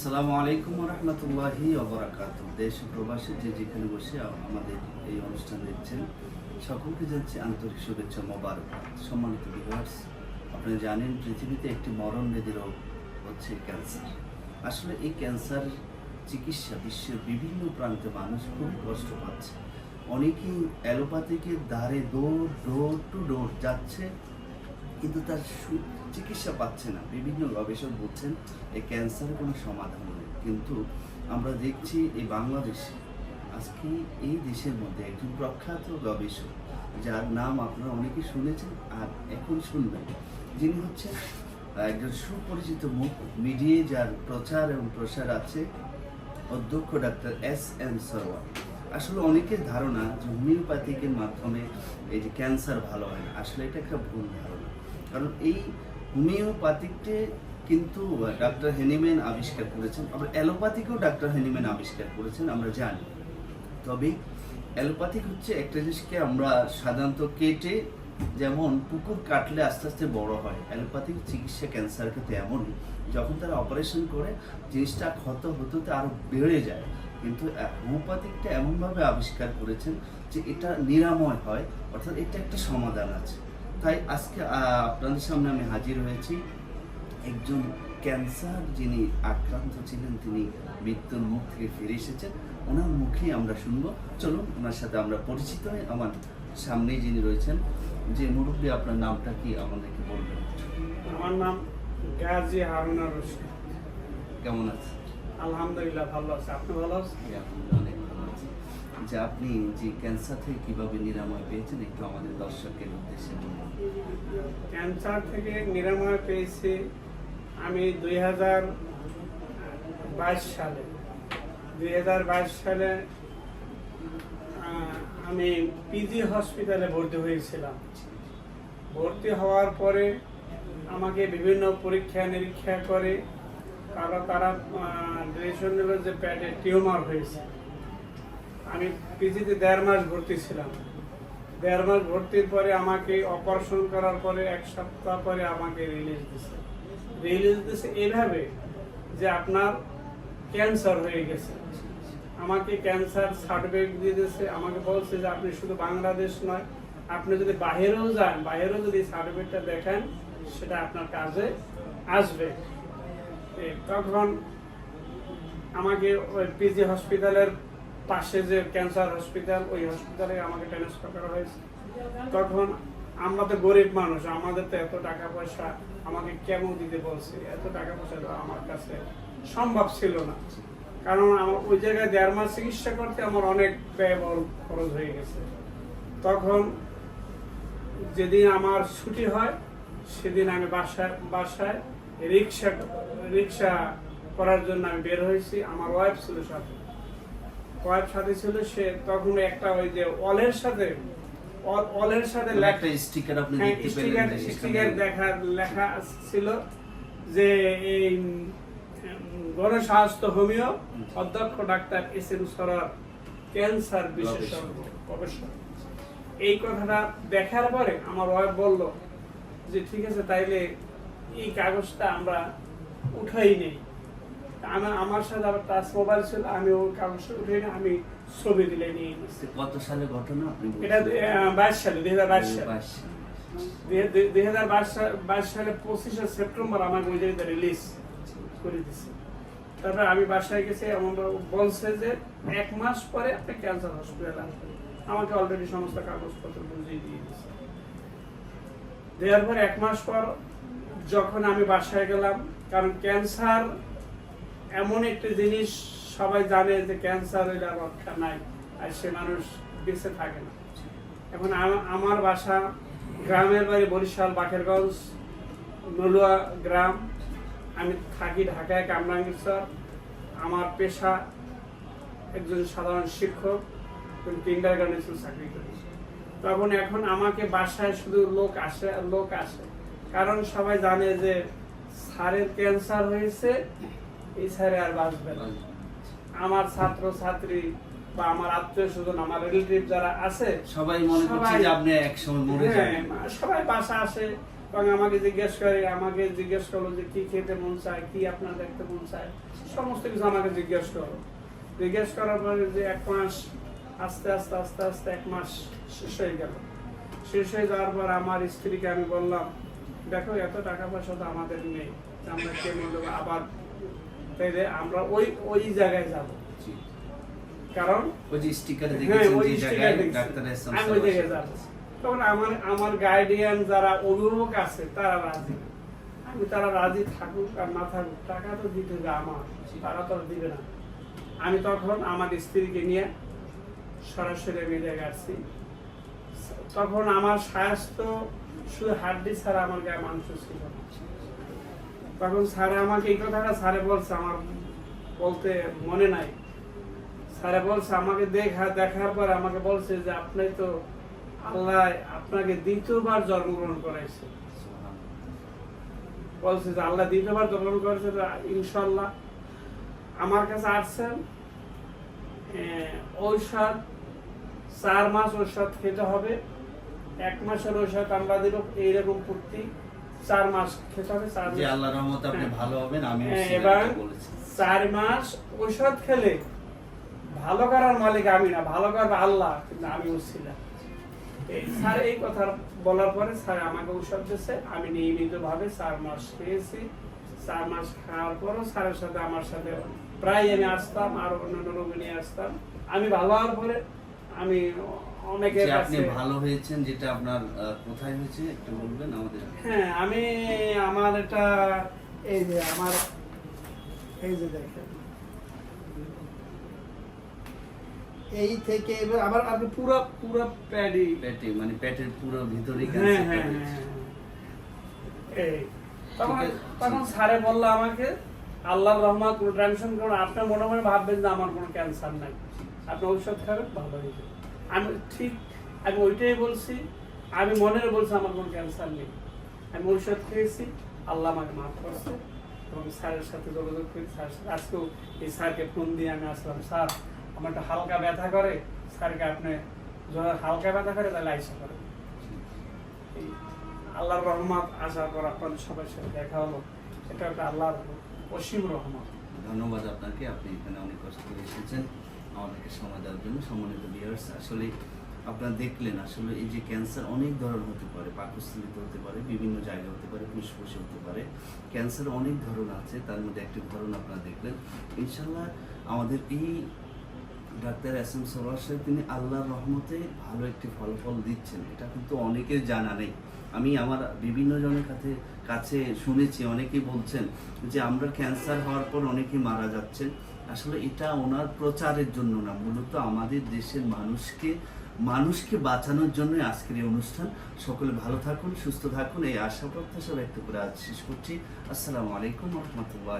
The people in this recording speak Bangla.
আসসালামু আলাইকুম রহমতুল্লাহি অবরাকাত দেশ প্রবাসী যে যেখানে বসে আমাদের এই অনুষ্ঠান দেখছেন, সকলকে যাচ্ছে আন্তরিক শুভেচ্ছা মোবারক। সম্মানিত ভিউয়ার্স আপনি জানেন পৃথিবীতে একটি মরণ ব্যাধি রোগ হচ্ছে ক্যান্সার। আসলে এই ক্যান্সার চিকিৎসা বিশ্বের বিভিন্ন প্রান্তে মানুষ খুবই কষ্ট পাচ্ছে। অনেকেই অ্যালোপ্যাথিকে দ্বারে দৌড় ডোর টু ডোর যাচ্ছে কিন্তু তার চিকিৎসা পাচ্ছে না। বিভিন্ন গবেষক বলছেন এই ক্যান্সারের কোনো সমাধান নেই। কিন্তু আমরা দেখছি এই বাংলাদেশে আজকে এই দেশের মধ্যে একজন প্রখ্যাত গবেষক, যার নাম আপনারা অনেকে শুনেছেন আর এখন শুনবেন। যিনি হচ্ছেন একজন সুপরিচিত মুখ মিডিয়ায় যার প্রচার এবং প্রসার আছে, অধ্যক্ষ ডাক্তার এস এম সরওয়ার। আসলে অনেকের ধারণা যে হোমিওপ্যাথিকের মাধ্যমে এই যে ক্যান্সার ভালো হয় না। আসলে এটা একটা ভুল ধারণা। কারণ এই হোমিওপ্যাথিকটে কিন্তু ডাক্তার হেনিম্যান আবিষ্কার করেছেন। আবার অ্যালোপ্যাথিকেও ডাক্তার হেনিম্যান আবিষ্কার করেছেন, আমরা জানি। তবে অ্যালোপ্যাথিক হচ্ছে একটা জিনিসকে আমরা সাধারণত কেটে, যেমন পুকুর কাটলে আস্তে আস্তে বড় হয়। অ্যালোপ্যাথিক চিকিৎসা ক্যান্সার ক্ষেত্রে এমনই যখন তারা অপারেশন করে, জিনিসটা ক্ষত হতে হতে আরও বেড়ে যায়। কিন্তু হোমিওপ্যাথিকটা এমনভাবে আবিষ্কার করেছেন যে এটা নিরাময় হয়, অর্থাৎ এটা একটা সমাধান আছে। তাই আজকে আপনাদের সামনে আমি হাজির হয়েছি একজন ক্যান্সার যিনি আক্রান্ত ছিলেন তিনি মৃত্যুর মুখ থেকে ফিরে এসেছেন। ওনার মুখেই আমরা শুনব। চলুন ওনার সাথে আমরা পরিচিত হই। আমার সামনেই যিনি রয়েছেন যে মুরব্বী আপনার নামটা কি? আমাদেরকে বলবেন। আমার নাম গাজী হারুনা রশিদ। কেমন আছে আলহামদুলিল্লাহ ভালো আছে। আপনি ভালো আছেন? যে আপনি যে ক্যান্সার থেকে কীভাবে নিরাময় পেয়েছেন একটু আমাদের দর্শকের উদ্দেশ্যে বলুন। ক্যান্সার থেকে নিরাময় পেয়েছি আমি দুই হাজার বাইশ সালে। দুই হাজার বাইশ সালে আমি পিজি হসপিটালে ভর্তি হয়েছিলাম। ভর্তি হওয়ার পরে আমাকে বিভিন্ন পরীক্ষা নিরীক্ষা করে তারা তারা ডিরেকশন দিল যে প্যাটে টিউমার হয়েছে। আমি পিজিতে দেড় মাস ভর্তি ছিলাম। দেড় মাস ভর্তির পরে আমাকে অপারেশন করার পরে এক সপ্তাহ পরে আমাকে রিলিজ দিছে। রিলিজ দিছে এইভাবে যে আপনার ক্যান্সার হয়ে গেছে। আমাকে ক্যান্সার সার্টিফিকেট দিয়ে দিয়েছে। আমাকে বলছে যে আপনি শুধু বাংলাদেশ নয়, আপনি যদি বাইরেও যান বাইরেও যদি সার্টিফিকেটটা দেখেন, সেটা আপনার কাজে আসবে। তখন আমাকে ওই পিজি হসপিটালের পাশে যে ক্যান্সার হসপিটাল ওই হসপিটালে আমাকে ট্রান্সফার করা হয়েছে। তখন আমরা তো গরিব মানুষ, আমাদের তো এত টাকা পয়সা আমাকে কেমন দিতে বলছে? এত টাকা পয়সা আমার কাছে সম্ভব ছিল না। কারণ আমার ওই জায়গায় দেড় মাস চিকিৎসা করতে আমার অনেক ব্যয়বহুল খরচ হয়ে গেছে। তখন যেদিন আমার ছুটি হয়, সেদিন আমি বাসায় বাসায় রিক্সা রিক্সা করার জন্য আমি বের হয়েছি। আমার ওয়াইফ ছিল সাথে। ওয়াইফ সাথে ছিল সে তখন একটা ওই যে অলের সাথে অল- অলের সাথে লেখা স্টিকার আপনি হ্যাঁ, দেখতে পেলেন স্টিকার দেখা লেখা ছিল যে এই গণস্বাস্থ্য হোমিও অধ্যক্ষ ডাক্তার এস এম সরার ক্যান্সার বিশেষজ্ঞ গবেষক এই কথাটা দেখার পরে আমার ওয়াইফ বলল যে ঠিক আছে তাইলে এই কাগজটা আমরা উঠাই নেই। আমার সাথে আবার টাচ মোবাইল ছিল আমি ওই কাগজটা উঠাই না আমি ছবি নিয়ে নিচ্ছি কত সালে ঘটনা এটা বাইশ সালে দুই হাজার বাইশ সালে। দুই হাজার বাইশ সালে পঁচিশে সেপ্টেম্বর আমাকে ওই জায়গাতে রিলিজ করে দিছে। তারপরে আমি বাসায় গেছি এমন বলছে যে এক মাস পরে আপনি ক্যান্সার হসপিটাল আসবেন। আমাকে অলরেডি সমস্ত কাগজপত্র বুঝিয়ে দিয়ে দিছে। দেওয়ার পর এক মাস পর যখন আমি বাসায় গেলাম কারণ ক্যান্সার এমন একটি জিনিস সবাই জানে যে ক্যান্সার এটা রক্ষা নাই, আর সে মানুষ বেঁচে থাকে না। এখন আমার বাসা গ্রামের বাড়ি বরিশাল, বাকেরগঞ্জ, নলুয়া গ্রাম। আমি থাকি ঢাকায়, কামরাঙ্গীরচর। আমার পেশা একজন সাধারণ শিক্ষক কিন্ডার গার্ডেন চাকরি করি তখন এখন আমাকে বাসায় শুধু লোক আসে লোক আসে। কারণ সবাই জানে যে স্যারের ক্যান্সার হয়েছে এই স্যারে আর বাঁচবে না। আমার ছাত্র ছাত্রী বা আমার আত্মীয় স্বজন আমার রিলেটিভ যারা আছে সবাই মনে করছে যে আপনি এক সময় মরে হ্যাঁ, যাবেন। সবাই বাসা আসে তখন আমাকে জিজ্ঞেস করে আমাকে জিজ্ঞেস করল যে কি খেতে মন চায় কি আপনার দেখতে মন চায়? সমস্ত কিছু আমাকে জিজ্ঞেস করল। জিজ্ঞেস করার পরে যে এক মাস আস্তে আস্তে আস্তে আস্তে এক মাস শেষ হয়ে গেল। শেষ হয়ে যাওয়ার পর আমার স্ত্রীকে আমি বললাম দেখো এত টাকা পয়সা তো আমাদের নেই। আমরা কেমন দেবো আবার তাইলে আমরা ওই ওই জায়গায় যাব। কারণ ওই যে স্টিকারে হ্যাঁ, দেখেছেন যে জায়গায় ওই জায়গায় যাব। তখন আমার আমার গার্ডিয়ান যারা অভিভাবক আছে তারা রাজি। আমি তারা রাজি থাকুক আর না থাকুক টাকা তো দিতে হবে আমার। তারা তো দিবে না। আমি তখন আমার স্ত্রীকে নিয়ে সরাসরি আমি জায়গায় আসছি। তখন আমার স্বাস্থ্য শুধু হাড্ডি ছাড়া আমার গায়ে মাংস ছিল না। তখন স্যারে আমাকে এই কথাটা স্যারে বলছে, আমার বলতে মনে নাই। স্যারে বলছে, আমাকে দেখা, দেখার পর আমাকে বলছে যে আপনি তো আল্লাহ আপনাকে দ্বিতীয়বার জন্মগ্রহণ করাইছে। বলছে যে আল্লাহ দ্বিতীয়বার জন্মগ্রহণ করেছে ইনশাল্লাহ আমার কাছে আসছেন ঔষধ, চার মাস ঔষধ খেতে হবে, এক মাসের ঔষধ আমরা দিব, এইরকম প্রতি চার মাস খেতে হবে চার যে মাস। আল্লাহর রহমতে আপনি হ্যাঁ। ভালো হবেন আমি হ্যাঁ, এবার চার মাস ঔষধ খেলে ভালো করার মালিক আমি না ভালো করবে আল্লাহ কিন্তু আমি স্যার এই কথা বলার পরে স্যার আমাকে ঔষধ দিয়েছে আমি নিয়মিত ভাবে চার মাস খেয়েছি। চার মাস খাওয়ার পরও স্যারের সাথে আমার সাথে প্রায় আমি আসতাম আর অন্যান্য রোগী নিয়ে আসতাম। আমি ভালো হওয়ার পরে আমি যে আপনি ভালো হয়েছেন যেটা আপনার কোথায় হয়েছে একটু বলবেন আমাদের? হ্যাঁ আমি আমার এটা এই যে আমার এই যে দেখেন। এই থেকে এবার আবার আপনি পুরো পুরো প্যাডি মানে পেটের পুরো ভিতরে হ্যাঁ হ্যাঁ হ্যাঁ এই তখন তখন স্যারে বলল আমাকে আল্লাহর রহমান কোনো টেনশন করুন আপনি মনে মনে ভাববেন যে আমার কোনো ক্যান্সার নাই। আপনি ঔষধ খাবেন ভালো হয়ে যাবে। আমি ঠিক, আমি ওইটাই বলছি, আমি মনের বলছি আমার কোনো ক্যান্সার নেই। আমি ঔষধ খেয়েছি, আল্লাহ আমাকে মাফ করছে এবং স্যারের সাথে যোগাযোগ করি। স্যারের সাথে আজকেও এই স্যারকে ফোন দিয়ে আমি আসলাম, স্যার, আমার একটা হালকা ব্যথা করে। স্যারকে আপনি যখন হালকা ব্যথা করে, তাহলে আইসা করে আল্লাহর রহমত আসার পর আপনাদের সবার সাথে দেখা হলো। এটা একটা আল্লাহর অসীম রহমত। ধন্যবাদ আপনাকে, আপনি এখানে অনেক কষ্ট করে এসেছেন। আমাদেরকে সময় দেওয়ার জন্য সম্মানিত ভিউয়ার্স আসলে আপনারা দেখলেন, আসলে এই যে ক্যান্সার অনেক ধরন হতে পারে, পাকস্থলিতে হতে পারে, বিভিন্ন জায়গায় হতে পারে, ফুসফুসে হতে পারে ক্যান্সার অনেক ধরন আছে, তার মধ্যে একটি ধরন আপনারা দেখলেন। ইনশাল্লাহ আমাদের এই ডাক্তার এস এম সরোয়ার সাহেব, তিনি আল্লাহর রহমতে ভালো একটি ফলাফল দিচ্ছেন, এটা কিন্তু অনেকের জানা নেই। আমি আমার বিভিন্ন জনের কাছে কাছে শুনেছি, অনেকেই বলছেন যে আমরা ক্যান্সার হওয়ার পর অনেকেই মারা যাচ্ছেন। আসলে এটা ওনার প্রচারের জন্য না, মূলত আমাদের দেশের মানুষকে মানুষকে বাঁচানোর জন্য আজকের এই অনুষ্ঠান। সকলে ভালো থাকুন, সুস্থ থাকুন, এই আশা প্রত্যাশা ব্যক্ত করে আজ শেষ করছি। আসসালামু আলাইকুম রহমতুল্লাহ